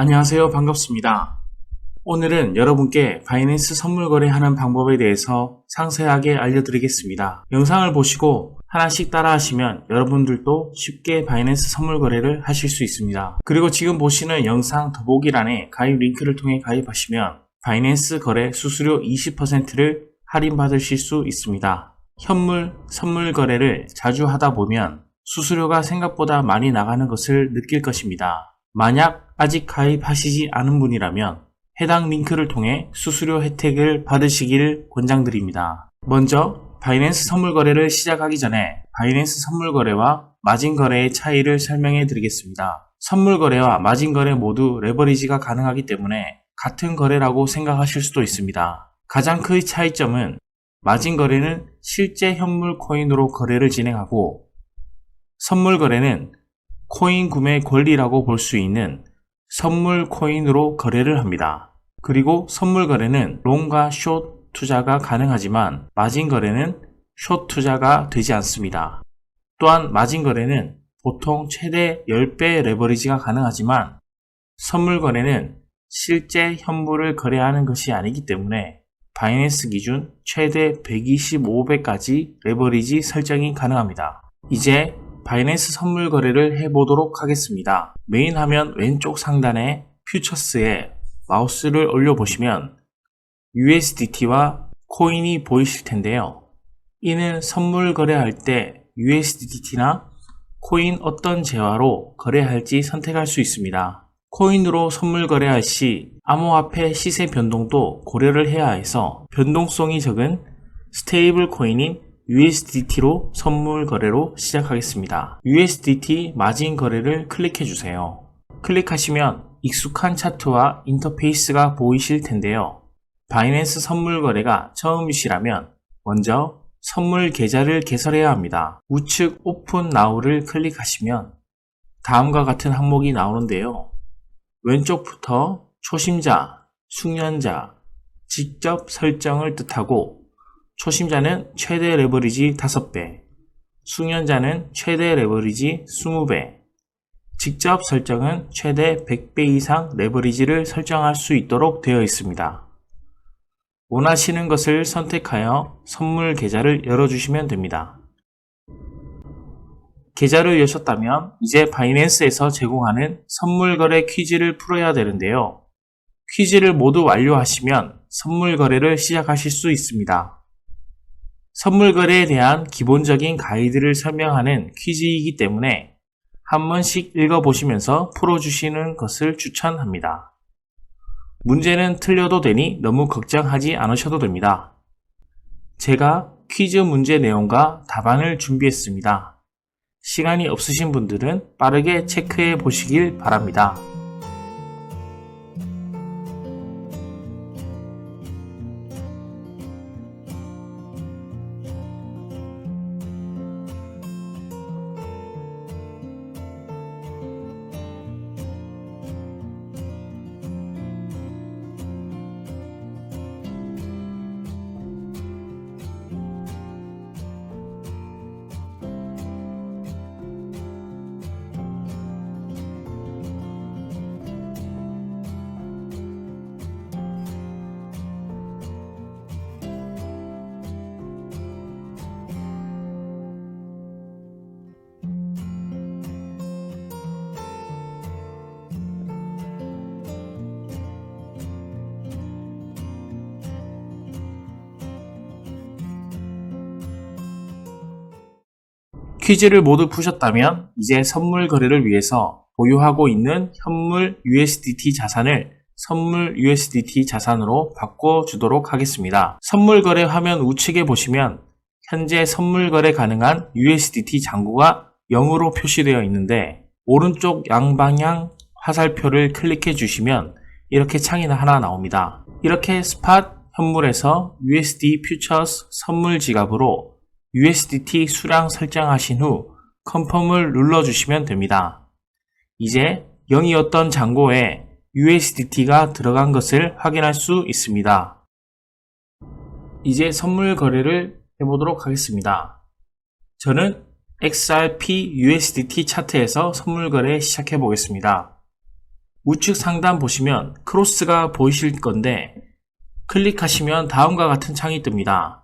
안녕하세요. 반갑습니다. 오늘은 여러분께 바이낸스 선물 거래하는 방법에 대해서 상세하게 알려드리겠습니다. 영상을 보시고 하나씩 따라 하시면 여러분들도 쉽게 바이낸스 선물 거래를 하실 수 있습니다. 그리고 지금 보시는 영상 더보기란에 가입 링크를 통해 가입하시면 바이낸스 거래 수수료 20%를 할인받으실 수 있습니다. 현물, 선물 거래를 자주 하다 보면 수수료가 생각보다 많이 나가는 것을 느낄 것입니다. 만약 아직 가입하시지 않은 분이라면 해당 링크를 통해 수수료 혜택을 받으시기를 권장드립니다. 먼저 바이낸스 선물 거래를 시작하기 전에 바이낸스 선물 거래와 마진 거래의 차이를 설명해 드리겠습니다. 선물 거래와 마진 거래 모두 레버리지가 가능하기 때문에 같은 거래라고 생각하실 수도 있습니다. 가장 큰 차이점은 마진 거래는 실제 현물 코인으로 거래를 진행하고 선물 거래는 코인 구매 권리라고 볼 수 있는 선물 코인으로 거래를 합니다. 그리고 선물 거래는 롱과 숏 투자가 가능하지만 마진 거래는 숏 투자가 되지 않습니다. 또한 마진 거래는 보통 최대 10배 레버리지가 가능하지만 선물 거래는 실제 현물을 거래하는 것이 아니기 때문에 바이낸스 기준 최대 125배까지 레버리지 설정이 가능합니다. 이제 바이낸스 선물 거래를 해보도록 하겠습니다. 메인 화면 왼쪽 상단에 퓨처스에 마우스를 올려보시면 USDT와 코인이 보이실 텐데요. 이는 선물 거래할 때 USDT나 코인 어떤 재화로 거래할지 선택할 수 있습니다. 코인으로 선물 거래할 시 암호화폐 시세 변동도 고려를 해야 해서 변동성이 적은 스테이블 코인인 USDT로 선물 거래로 시작하겠습니다. USDT 마진 거래를 클릭해 주세요. 클릭하시면 익숙한 차트와 인터페이스가 보이실 텐데요. 바이낸스 선물 거래가 처음이시라면 먼저 선물 계좌를 개설해야 합니다. 우측 오픈 나우를 클릭하시면 다음과 같은 항목이 나오는데요. 왼쪽부터 초심자, 숙련자, 직접 설정을 뜻하고 초심자는 최대 레버리지 5배, 숙련자는 최대 레버리지 20배, 직접 설정은 최대 100배 이상 레버리지를 설정할 수 있도록 되어 있습니다. 원하시는 것을 선택하여 선물 계좌를 열어주시면 됩니다. 계좌를 여셨다면 이제 바이낸스에서 제공하는 선물 거래 퀴즈를 풀어야 되는데요. 퀴즈를 모두 완료하시면 선물 거래를 시작하실 수 있습니다. 선물 거래에 대한 기본적인 가이드를 설명하는 퀴즈이기 때문에 한 번씩 읽어보시면서 풀어주시는 것을 추천합니다. 문제는 틀려도 되니 너무 걱정하지 않으셔도 됩니다. 제가 퀴즈 문제 내용과 답안을 준비했습니다. 시간이 없으신 분들은 빠르게 체크해 보시길 바랍니다. 퀴즈를 모두 푸셨다면 이제 선물 거래를 위해서 보유하고 있는 현물 USDT 자산을 선물 USDT 자산으로 바꿔주도록 하겠습니다. 선물 거래 화면 우측에 보시면 현재 선물 거래 가능한 USDT 잔고가 0으로 표시되어 있는데 오른쪽 양방향 화살표를 클릭해 주시면 이렇게 창이 하나 나옵니다. 이렇게 스팟 현물에서 USD 퓨처스 선물 지갑으로 USDT 수량 설정하신 후 컨펌을 눌러주시면 됩니다. 이제 0이었던 잔고에 USDT가 들어간 것을 확인할 수 있습니다. 이제 선물 거래를 해보도록 하겠습니다. 저는 XRP USDT 차트에서 선물 거래 시작해 보겠습니다. 우측 상단 보시면 크로스가 보이실 건데 클릭하시면 다음과 같은 창이 뜹니다.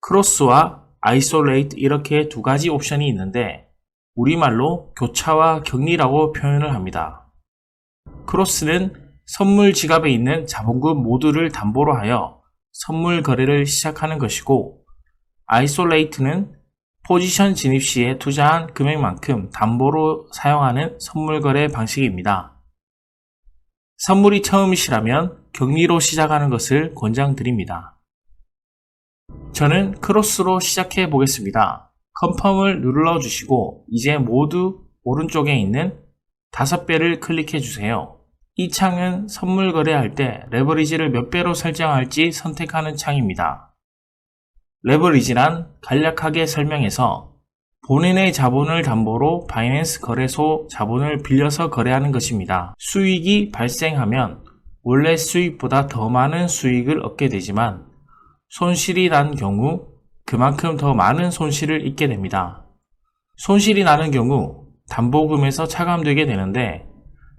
크로스와 아이솔레이트 이렇게 두 가지 옵션이 있는데 우리말로 교차와 격리라고 표현을 합니다. 크로스는 선물 지갑에 있는 자본금 모두를 담보로 하여 선물 거래를 시작하는 것이고 아이솔레이트는 포지션 진입 시에 투자한 금액만큼 담보로 사용하는 선물 거래 방식입니다. 선물이 처음이시라면 격리로 시작하는 것을 권장드립니다. 저는 크로스로 시작해 보겠습니다. 컨펌을 눌러 주시고 이제 모두 오른쪽에 있는 다섯 배를 클릭해 주세요. 이 창은 선물 거래할 때 레버리지를 몇 배로 설정할지 선택하는 창입니다. 레버리지란 간략하게 설명해서 본인의 자본을 담보로 바이낸스 거래소 자본을 빌려서 거래하는 것입니다. 수익이 발생하면 원래 수익보다 더 많은 수익을 얻게 되지만 손실이 난 경우 그만큼 더 많은 손실을 입게 됩니다. 손실이 나는 경우 담보금에서 차감되게 되는데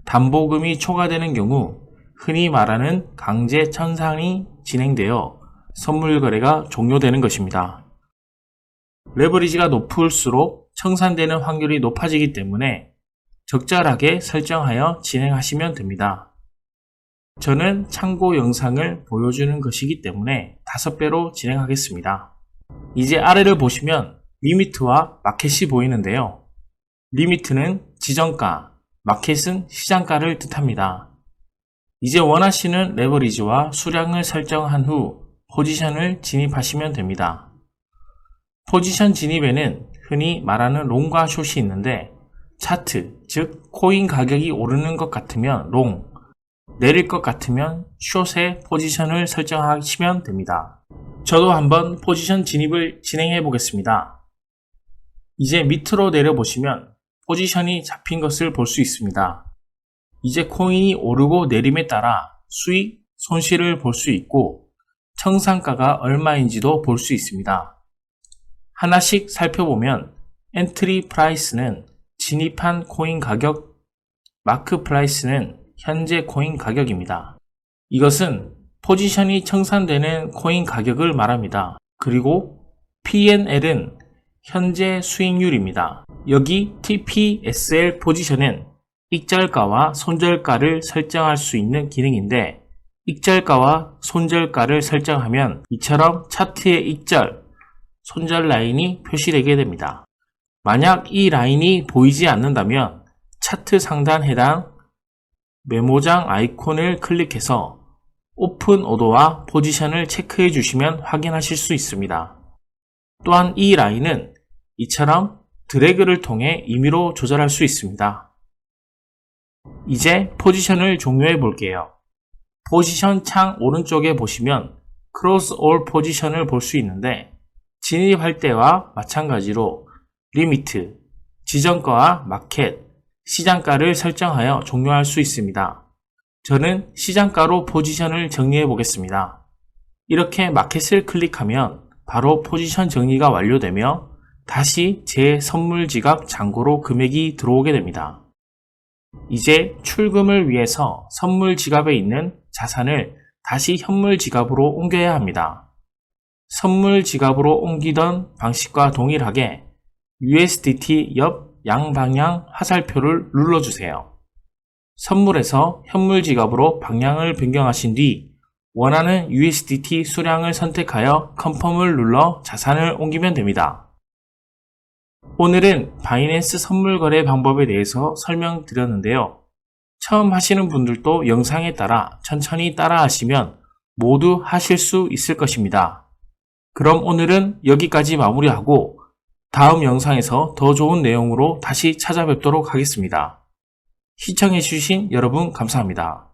담보금이 초과되는 경우 흔히 말하는 강제 천상이 진행되어 선물 거래가 종료되는 것입니다. 레버리지가 높을수록 청산되는 확률이 높아지기 때문에 적절하게 설정하여 진행하시면 됩니다. 저는 참고 영상을 보여주는 것이기 때문에 5배로 진행하겠습니다. 이제 아래를 보시면 리미트와 마켓이 보이는데요. 리미트는 지정가, 마켓은 시장가를 뜻합니다. 이제 원하시는 레버리지와 수량을 설정한 후 포지션을 진입하시면 됩니다. 포지션 진입에는 흔히 말하는 롱과 숏이 있는데 차트, 즉 코인 가격이 오르는 것 같으면 롱, 내릴 것 같으면 숏에 포지션을 설정하시면 됩니다. 저도 한번 포지션 진입을 진행해 보겠습니다. 이제 밑으로 내려 보시면 포지션이 잡힌 것을 볼 수 있습니다. 이제 코인이 오르고 내림에 따라 수익, 손실을 볼 수 있고 청산가가 얼마인지도 볼 수 있습니다. 하나씩 살펴보면 엔트리 프라이스는 진입한 코인 가격, 마크 프라이스는 현재 코인 가격입니다. 이것은 포지션이 청산되는 코인 가격을 말합니다. 그리고 P&L은 현재 수익률입니다. 여기 TPSL 포지션은 익절가와 손절가를 설정할 수 있는 기능인데 익절가와 손절가를 설정하면 이처럼 차트의 익절, 손절 라인이 표시되게 됩니다. 만약 이 라인이 보이지 않는다면 차트 상단 해당 메모장 아이콘을 클릭해서 오픈 오도와 포지션을 체크해 주시면 확인하실 수 있습니다. 또한 이 라인은 이처럼 드래그를 통해 임의로 조절할 수 있습니다. 이제 포지션을 종료해 볼게요. 포지션 창 오른쪽에 보시면 크로스 올 포지션을 볼 수 있는데 진입할 때와 마찬가지로 리미트, 지정가와 마켓, 시장가를 설정하여 종료할 수 있습니다. 저는 시장가로 포지션을 정리해 보겠습니다. 이렇게 마켓을 클릭하면 바로 포지션 정리가 완료되며 다시 제 선물 지갑 잔고로 금액이 들어오게 됩니다. 이제 출금을 위해서 선물 지갑에 있는 자산을 다시 현물 지갑으로 옮겨야 합니다. 선물 지갑으로 옮기던 방식과 동일하게 USDT 옆 양방향 화살표를 눌러주세요. 선물에서 현물 지갑으로 방향을 변경하신 뒤 원하는 USDT 수량을 선택하여 컨펌을 눌러 자산을 옮기면 됩니다. 오늘은 바이낸스 선물 거래 방법에 대해서 설명드렸는데요. 처음 하시는 분들도 영상에 따라 천천히 따라 하시면 모두 하실 수 있을 것입니다. 그럼 오늘은 여기까지 마무리하고 다음 영상에서 더 좋은 내용으로 다시 찾아뵙도록 하겠습니다. 시청해주신 여러분 감사합니다.